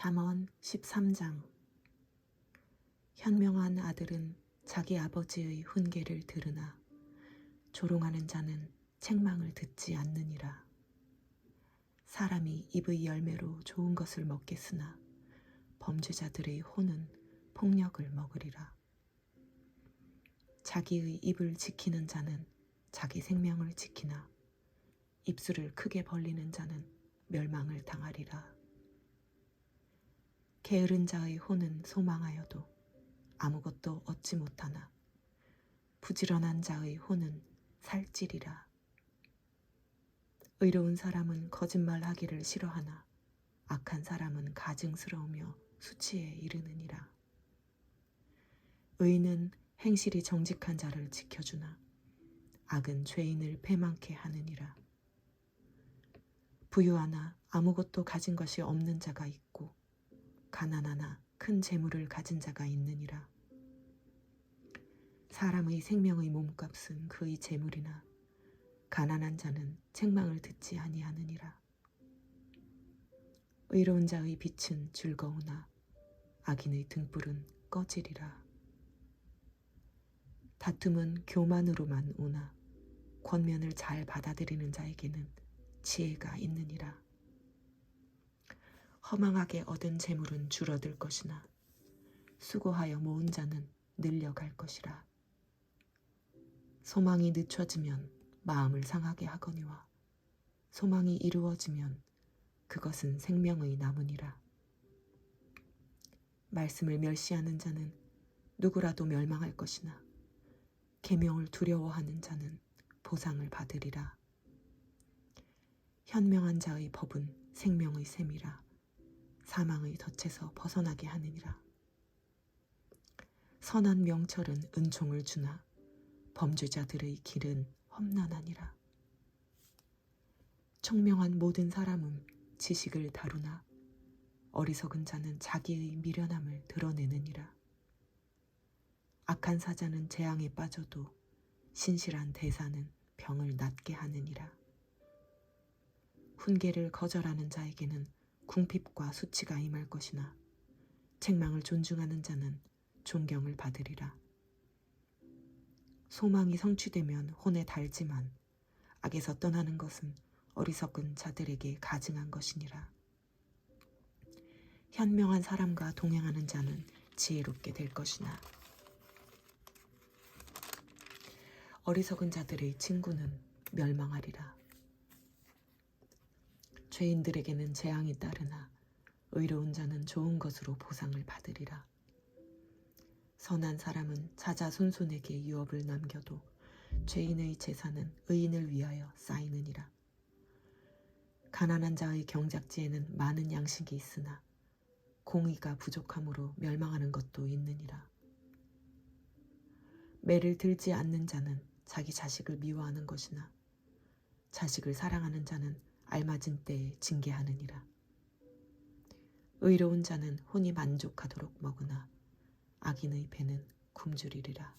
잠언 13장 현명한 아들은 자기 아버지의 훈계를 들으나 조롱하는 자는 책망을 듣지 않느니라. 사람이 입의 열매로 좋은 것을 먹겠으나 범죄자들의 혼은 폭력을 먹으리라. 자기의 입을 지키는 자는 자기 생명을 지키나 입술을 크게 벌리는 자는 멸망을 당하리라. 게으른 자의 혼은 소망하여도 아무것도 얻지 못하나 부지런한 자의 혼은 살찌리라. 의로운 사람은 거짓말하기를 싫어하나 악한 사람은 가증스러우며 수치에 이르느니라. 의는 행실이 정직한 자를 지켜주나 악은 죄인을 패망케 하느니라. 부유하나 아무것도 가진 것이 없는 자가 있고 가난하나 큰 재물을 가진 자가 있느니라. 사람의 생명의 몸값은 그의 재물이나 가난한 자는 책망을 듣지 아니하느니라. 의로운 자의 빛은 즐거우나 악인의 등불은 꺼지리라. 다툼은 교만으로만 오나 권면을 잘 받아들이는 자에게는 지혜가 있느니라. 허망하게 얻은 재물은 줄어들 것이나 수고하여 모은 자는 늘려갈 것이라. 소망이 늦춰지면 마음을 상하게 하거니와 소망이 이루어지면 그것은 생명의 나무니라. 말씀을 멸시하는 자는 누구라도 멸망할 것이나 계명을 두려워하는 자는 보상을 받으리라. 현명한 자의 법은 생명의 셈이라 사망의 덫에서 벗어나게 하느니라. 선한 명철은 은총을 주나 범죄자들의 길은 험난하니라. 청명한 모든 사람은 지식을 다루나 어리석은 자는 자기의 미련함을 드러내느니라. 악한 사자는 재앙에 빠져도 신실한 대사는 병을 낫게 하느니라. 훈계를 거절하는 자에게는 궁핍과 수치가 임할 것이나 책망을 존중하는 자는 존경을 받으리라. 소망이 성취되면 혼에 달지만 악에서 떠나는 것은 어리석은 자들에게 가증한 것이니라. 현명한 사람과 동행하는 자는 지혜롭게 될 것이나 어리석은 자들의 친구는 멸망하리라. 죄인들에게는 재앙이 따르나 의로운 자는 좋은 것으로 보상을 받으리라. 선한 사람은 자자손손에게 유업을 남겨도 죄인의 재산은 의인을 위하여 쌓이느니라. 가난한 자의 경작지에는 많은 양식이 있으나 공의가 부족함으로 멸망하는 것도 있느니라. 매를 들지 않는 자는 자기 자식을 미워하는 것이나 자식을 사랑하는 자는 알맞은 때에 징계하느니라. 의로운 자는 혼이 만족하도록 먹으나 악인의 배는 굶주리리라.